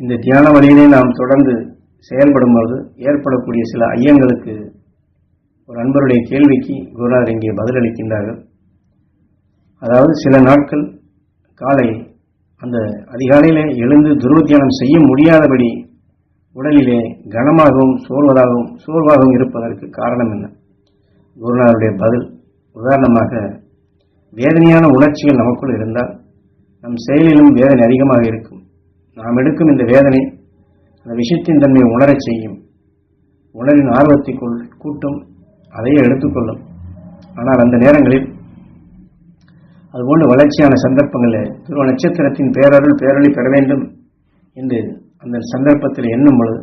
இந்த தியான வழியிலே நாம் தொடர்ந்து செயல்படும் போது ஏற்படக்கூடிய சில ஐயங்களுக்கு ஒரு அன்பருடைய கேள்விக்கு குருநாதர் இங்கே பதிலளிக்கின்றார்கள். அதாவது சில நாட்கள் காலை அந்த அதிகாலையிலே எழுந்து துருவ தியானம் செய்ய முடியாதபடி உடலிலே கனமாகவும் சோர்வதாகவும் சோர்வாகவும் இருப்பதற்கு காரணம் என்ன? குருநாதருடைய பதில் உதாரணமாக வேதனையான உணர்ச்சிகள் நமக்குள் இருந்தால் நம் செயலிலும் வேதனை அதிகமாக இருக்கும். நாம் எடுக்கும் இந்த வேதனை அந்த விஷயத்தின் தன்மையை உணரச் செய்யும். உணரின் ஆர்வத்தை கூட்டும் அதையே எடுத்துக்கொள்ளும் ஆனால் அந்த நேரங்களில் அதுபோன்ற வளர்ச்சியான சந்தர்ப்பங்களில் துருவ நட்சத்திரத்தின் பேரருள் பேரொளி பெற வேண்டும் என்று அந்த சந்தர்ப்பத்தில் எண்ணும் பொழுது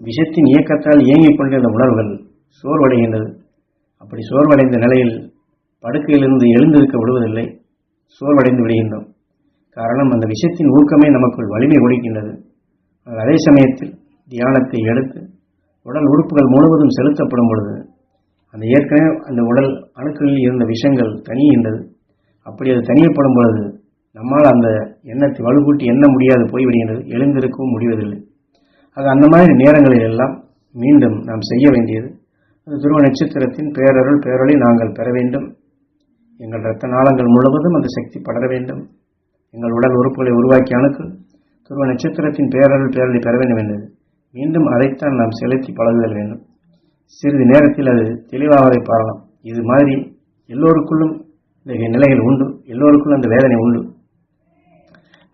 விஷத்தின் இயக்கத்தால் இயங்கிக் கொண்டிருந்த உணர்வுகள் சோர்வடைகின்றது. அப்படி சோர்வடைந்த நிலையில் படுக்கையிலிருந்து எழுந்திருக்க விடுவதில்லை சோர்வடைந்து விடுகின்றோம். காரணம் அந்த விஷயத்தின் ஊக்கமே நமக்குள் வலிமை கொடுக்கின்றது அதே சமயத்தில் தியானத்தை எடுத்து உடல் உறுப்புகள் முழுவதும் செலுத்தப்படும் பொழுது அந்த ஏற்கனவே அந்த உடல் அணுக்களில் இருந்த விஷங்கள் தனியின்றது அப்படி அது தனியப்படும் பொழுது நம்மால் அந்த எண்ணத்தை வலுக்கூட்டி எண்ண முடியாது போய்விடுகின்றது. எழுந்திருக்கவும் முடிவதில்லை. அது அந்த மாதிரி நேரங்களில் எல்லாம் மீண்டும் நாம் செய்ய வேண்டியது அது துருவ நட்சத்திரத்தின் பேரருள் பேரொளி நாங்கள் பெற வேண்டும். எங்கள் இரத்த நாளங்கள் முழுவதும் அந்த சக்தி படர வேண்டும். எங்கள் உடல் உறுப்புகளை உருவாக்கி அணுக்கு துருவ நட்சத்திரத்தின் பேரருள் பேரலை பெற வேண்டும் என்றது மீண்டும் அதைத்தான் நாம் செலுத்தி பழகுதல் வேண்டும். சிறிது நேரத்தில் அது தெளிவாவதை பாரலாம். இது மாதிரி எல்லோருக்குள்ளும் இந்த நிலைகள் உண்டு. எல்லோருக்குள்ளும் அந்த வேதனை உண்டு.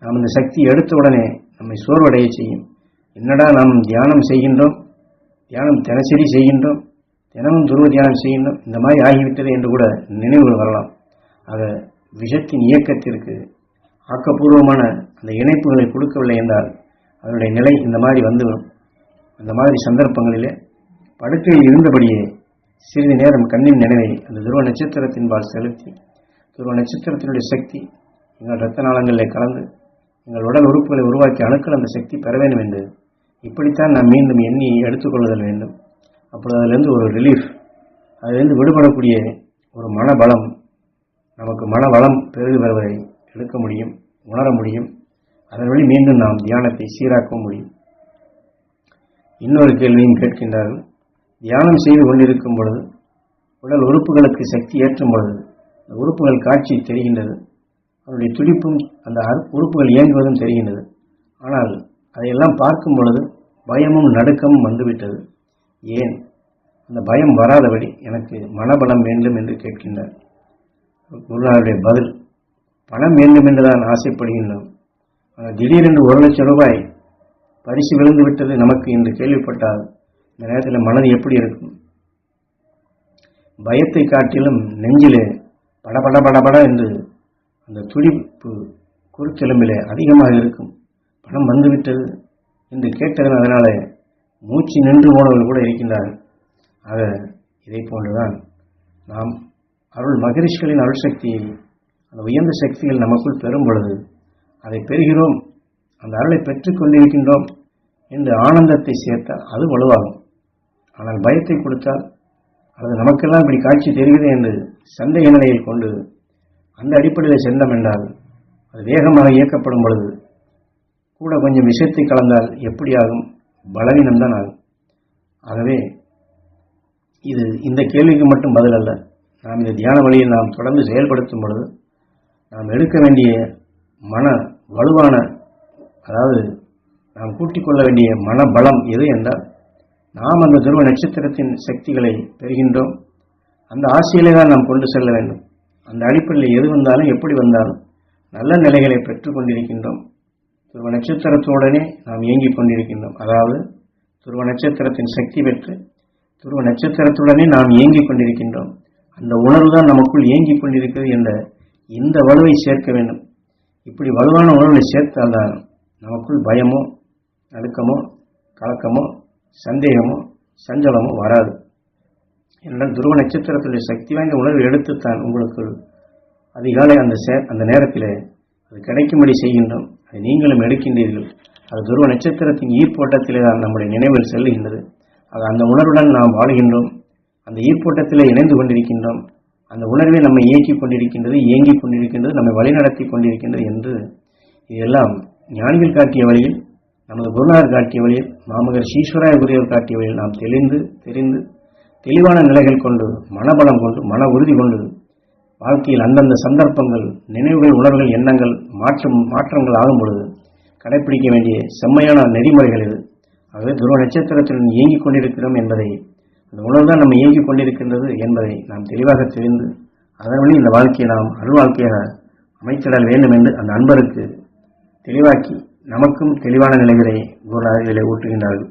நாம் இந்த சக்தி எடுத்த உடனே நம்மை சோர்வடைய செய்யும். என்னடா நாம் தியானம் செய்கின்றோம்? தியானம் தினசரி செய்கின்றோம்? தினமும் துருவ தியானம் செய்கின்றோம்? இந்த மாதிரி ஆகிவிட்டது என்று கூட நினைவுகள் வரலாம். ஆக விஷத்தின் இயக்கத்திற்கு ஆக்கப்பூர்வமான அந்த இணைப்புகளை கொடுக்கவில்லை என்றால் அதனுடைய நிலை இந்த மாதிரி வந்துவிடும். அந்த மாதிரி சந்தர்ப்பங்களிலே படுக்கையில் இருந்தபடியே சிறிது நேரம் கண்ணின் நினைவை அந்த துருவ நட்சத்திரத்தின்பால் செலுத்தி துருவ நட்சத்திரத்தினுடைய சக்தி எங்கள் இரத்த நாளங்களிலே கலந்து எங்கள் உடல் உறுப்புகளை உருவாக்கிய அணுக்கள் அந்த சக்தி பெற வேண்டும் என்று இப்படித்தான் நாம் மீண்டும் எண்ணி எடுத்துக்கொள்ளுதல் வேண்டும். அப்பொழுது அதிலிருந்து ஒரு ரிலீஃப் அதிலிருந்து விடுபடக்கூடிய ஒரு மனபலம் நமக்கு மனவளம் பெருகி வருவதை எடுக்க முடியும். உணர முடியும். அதன் வழி மீண்டும் நாம் தியானத்தை சீராக்க முடியும். இன்னொரு கேள்வியும் கேட்கின்றார்கள். தியானம் செய்து கொண்டிருக்கும் பொழுது உடல் உறுப்புகளுக்கு சக்தி ஏற்றும் பொழுது அந்த உறுப்புகள் காட்சி தெரிகின்றது. அதனுடைய துடிப்பும் அந்த உறுப்புகள் இயங்குவதும் தெரிகின்றது. ஆனால் அதையெல்லாம் பார்க்கும் பொழுது பயமும் நடுக்கமும் வந்துவிட்டது. ஏன்? அந்த பயம் வராதபடி எனக்கு மனபலம் வேண்டும் என்று கேட்கின்றார். குருநாதருடைய பதில் பணம் வேண்டும் என்றுதான் ஆசைப்படுகின்றோம். ஆனால் திடீரென்று ஒரு லட்சம் ரூபாய் பரிசு விழுந்து விட்டது நமக்கு என்று கேள்விப்பட்டால் இந்த நேரத்தில் மனது எப்படி இருக்கும்? பயத்தை காட்டிலும் நெஞ்சிலே படபட படபட என்று அந்த துடிப்பு குறுக்கெலும்பிலே அதிகமாக இருக்கும். பணம் வந்துவிட்டது என்று கேட்டதன் அதனால மூச்சு நின்று போனவர்கள் கூட இருக்கின்றார்கள். ஆக இதை போன்றுதான் நாம் அருள் மகரிஷிகளின் அருள் சக்தியை அந்த உயர்ந்த சக்திகள் நமக்குள் பெறும் பொழுது அதை பெறுகிறோம் அந்த அருளை பெற்றுக் கொண்டிருக்கின்றோம் என்று ஆனந்தத்தை சேர்த்தால் அது வலுவாகும். ஆனால் பயத்தை கொடுத்தால் அது நமக்கெல்லாம் இப்படி காட்சி தெரிகிறது என்று சந்தேக நிலையில் கொண்டு அந்த அடிப்படையில் சென்றோம் என்றால் அது வேகமாக இயக்கப்படும் பொழுது கூட கொஞ்சம் விஷயத்தை கலந்தால் எப்படி ஆகும் பலவீனம்தான் ஆகும். ஆகவே இது இந்த கேள்விக்கு மட்டும் பதில் அல்ல. நாம் இந்த தியான வழியில் நாம் தொடர்ந்து செயல்படுத்தும் பொழுது நாம் எடுக்க வேண்டிய மன வலுவான அதாவது நாம் கூட்டிக் கொள்ள வேண்டிய மனபலம் எது என்றால் நாம் அந்த துருவ நட்சத்திரத்தின் சக்திகளை பெறுகின்றோம். அந்த ஆசையிலே தான் நாம் கொண்டு செல்ல வேண்டும். அந்த அடிப்படையில் எது வந்தாலும் எப்படி வந்தாலும் நல்ல நிலைகளை பெற்றுக் கொண்டிருக்கின்றோம். துருவ நட்சத்திரத்துடனே நாம் இயங்கிக் கொண்டிருக்கின்றோம். அதாவது துருவ நட்சத்திரத்தின் சக்தி பெற்று துருவ நட்சத்திரத்துடனே நாம் இயங்கிக் கொண்டிருக்கின்றோம். அந்த உணர்வு தான் நமக்குள் இயங்கிக் கொண்டிருக்கிறது என்ற இந்த வலுவை சேர்க்க வேண்டும். இப்படி வலுவான உணர்வை சேர்த்தால்தான் நமக்குள் பயமோ நடுக்கமோ கலக்கமோ சந்தேகமோ சஞ்சலமோ வராது. என்றால் துருவ நட்சத்திரத்துடைய சக்தி வாய்ந்த உணர்வை எடுத்துத்தான் உங்களுக்கு அதிகாலை அந்த சே அந்த நேரத்தில் அது கிடைக்கும்படி செய்கின்றோம். அதை நீங்களும் எடுக்கின்றீர்கள். அது துருவ நட்சத்திரத்தின் ஈர்ப்போட்டத்திலே தான் நம்முடைய நினைவில் செல்லுகின்றது. அது அந்த உணர்வுடன் நாம் வாழுகின்றோம். அந்த ஈர்ப்போட்டத்திலே இணைந்து கொண்டிருக்கின்றோம். அந்த உணர்வே நம்மை இயக்கி கொண்டிருக்கின்றது இயங்கிக் கொண்டிருக்கின்றது நம்மை வழிநடத்தி கொண்டிருக்கின்றது என்று இதெல்லாம் ஞானிகள் காட்டிய வழியில் நமது குருநாதர் காட்டிய வழியில் மாமகர் ஈஸ்வராய குருவர் காட்டிய வழியில் நாம் தெளிந்து தெரிந்து தெளிவான நிலைகள் கொண்டு மனபலம் கொண்டு மன உறுதி கொண்டு வாழ்க்கையில் அந்தந்த சந்தர்ப்பங்கள் நினைவுகள் உணர்வுகள் எண்ணங்கள் மாற்றம் மாற்றங்கள் ஆகும் பொழுது கடைப்பிடிக்க வேண்டிய செம்மையான நெறிமுறைகள் இது. ஆகவே துருவ நட்சத்திரத்துடன் இயங்கிக் கொண்டிருக்கிறோம் என்பதை அந்த உணர்வுதான் நம்ம இயங்கிக் கொண்டிருக்கின்றது என்பதை நாம் தெளிவாக தெரிந்து அதன் வழி இந்த வாழ்க்கையை நாம் அருள் வாழ்க்கையாக அமைத்திடல் வேண்டும் என்று அந்த அன்பருக்கு தெளிவாக்கி நமக்கும் தெளிவான நிலைகளை குருநாதர்களை ஊற்றுகின்றார்கள்